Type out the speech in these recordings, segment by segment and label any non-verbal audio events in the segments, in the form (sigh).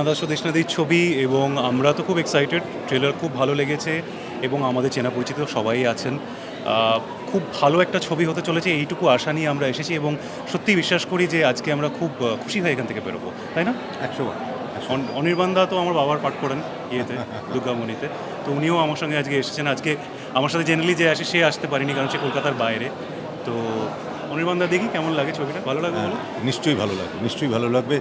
আমরা সুদেশনাদির ছবি এবং আমরা তো খুব এক্সাইটেড ট্রেলার খুব ভালো লেগেছে এবং আমাদের চেনা পরিচিত সবাই আছেন। খুব ভালো একটা ছবি হতে চলেছে এইটুকু আশা নিয়ে আমরা এসেছি এবং সত্যি বিশ্বাস করি যে আজকে আমরা খুব খুশি হয়ে এখান থেকে বেরোবো তাই না? একশো অনির্বাণ দা তো আমার বাবার পাঠ করেন ইয়েতে দুর্গামণিতে। তো উনিও আমার সঙ্গে আজকে এসেছেন। আজকে আমার সাথে জেনারেলি যে আসে সে আসতে পারেনি কারণ সে কলকাতার বাইরে। তো অনির্বাণ দা দেখি কেমন লাগে ছবিটা? ভালো লাগবে বলো? নিশ্চয়ই ভালো লাগবে নিশ্চয়ই ভালো লাগবে।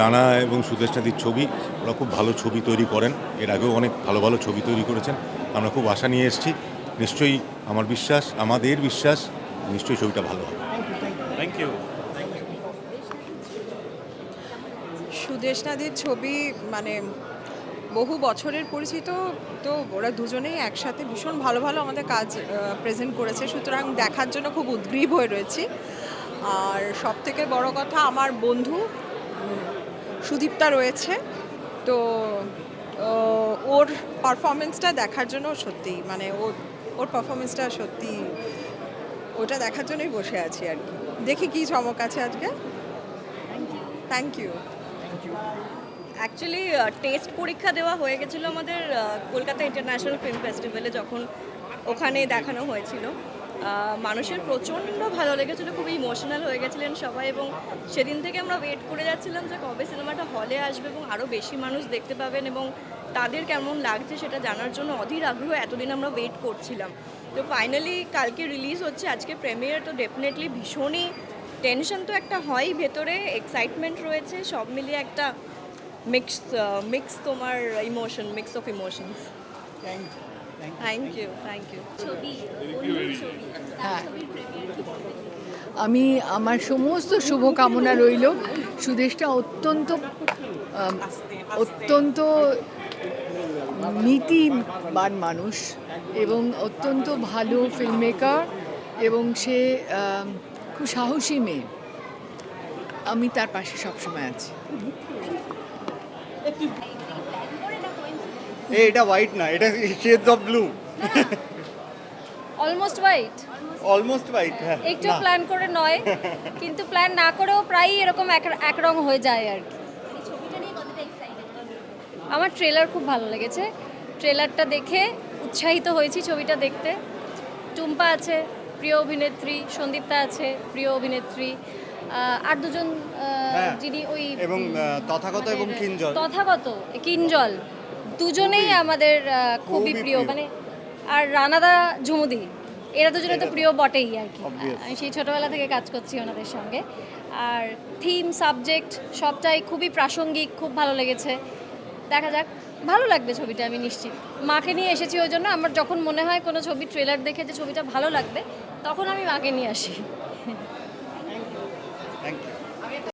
রানা এবং সুদেশনাদির ছবি ওরা খুব ভালো ছবি তৈরি করেন। এর আগেও অনেক ভালো ভালো ছবি তৈরি করেছেন। আমরা খুব আশা নিয়ে এসেছি। নিশ্চয়ই আমার বিশ্বাস আমাদের বিশ্বাস নিশ্চয়ই ছবিটা ভালো হবে। থ্যাংক ইউ সুদেশনাদির ছবি মানে বহু বছরের পরিচিত তো ওরা দুজনেই একসাথে ভীষণ ভালো ভালো আমাদের কাজ প্রেজেন্ট করেছে। সুতরাং দেখার জন্য খুব উদ্গ্রীব হয়ে রয়েছি। আর সব থেকে বড় কথা আমার বন্ধু সুদীপ্তা রয়েছে। তো ওর পারফরমেন্সটা দেখার জন্য সত্যি মানে ওর ওর পারফরমেন্সটা সত্যি ওটা দেখার জন্যই বসে আছি আর কি। দেখি কি চমক আছে আজকে। থ্যাংক ইউ অ্যাকচুয়ালি টেস্ট পরীক্ষা দেওয়া হয়ে গেছিল আমাদের কলকাতা ইন্টারন্যাশনাল ফিল্ম ফেস্টিভ্যালে যখন ওখানে দেখানো হয়েছিল। মানুষের প্রচণ্ড ভালো লেগেছিলো খুবই ইমোশনাল হয়ে গেছিলেন সবাই এবং সেদিন থেকে আমরা ওয়েট করে যাচ্ছিলাম যে কবে সিনেমাটা হলে আসবে এবং আরও বেশি মানুষ দেখতে পাবেন এবং তাদের কেমন লাগছে সেটা জানার জন্য অধীর আগ্রহ এতদিন আমরা ওয়েট করছিলাম। তো ফাইনালি কালকে রিলিজ হচ্ছে, আজকে প্রেমিয়ার তো ডেফিনেটলি ভীষণই টেনশন তো একটা হয়ই ভেতরে এক্সাইটমেন্ট রয়েছে, সব মিলিয়ে একটা মিক্স মিক্স তোমার emotion mix of emotions thank you thank you thank you হ্যাঁ। আমি আমার সমস্ত শুভকামনা রইল। সুদেশটা অত্যন্ত অত্যন্ত নীতিবান মানুষ এবং অত্যন্ত ভালো ফিল্ম মেকার এবং সে খুব সাহসী মেয়ে। আমি তার পাশে সবসময় আছি। এই এটা হোয়াইট না এটা shades of blue almost white almost white হ্যাঁ। একটু প্ল্যান করে নয় (laughs) কিন্তু প্ল্যান না করেও প্রায়ই এরকম এক এক রং হয়ে যায় আর কি। আমার ট্রেলার খুব ভালো লেগেছে। ট্রেলারটা দেখে উৎসাহিত হয়েছি ছবিটা দেখতে। টুম্পা আছে প্রিয় অভিনেত্রী সন্দীপ্তা আছে প্রিয় অভিনেত্রী। আর দুজন হ্যাঁ, যিনি ওই এবং, তথাগত এবং কিঞ্জল। তথাগত কিঞ্জল। দুজনেই আমাদের খুবই প্রিয়। মানে আর রানাদা ঝুমুদি এরা দুজনে তো প্রিয় বটেই আর কি. আমি সেই ছোটবেলা থেকে কাজ করছি ওনাদের সঙ্গে। আর থিম সাবজেক্ট সবটাই খুবই প্রাসঙ্গিক খুব ভালো লেগেছে। দেখা যাক ভালো লাগবে ছবিটা আমি নিশ্চিত। মাকে নিয়ে এসেছি ওই জন্য আমার যখন মনে হয় কোনো ছবি ট্রেলার দেখে যে ছবিটা ভালো লাগবে তখন আমি মাকে নিয়ে আসি।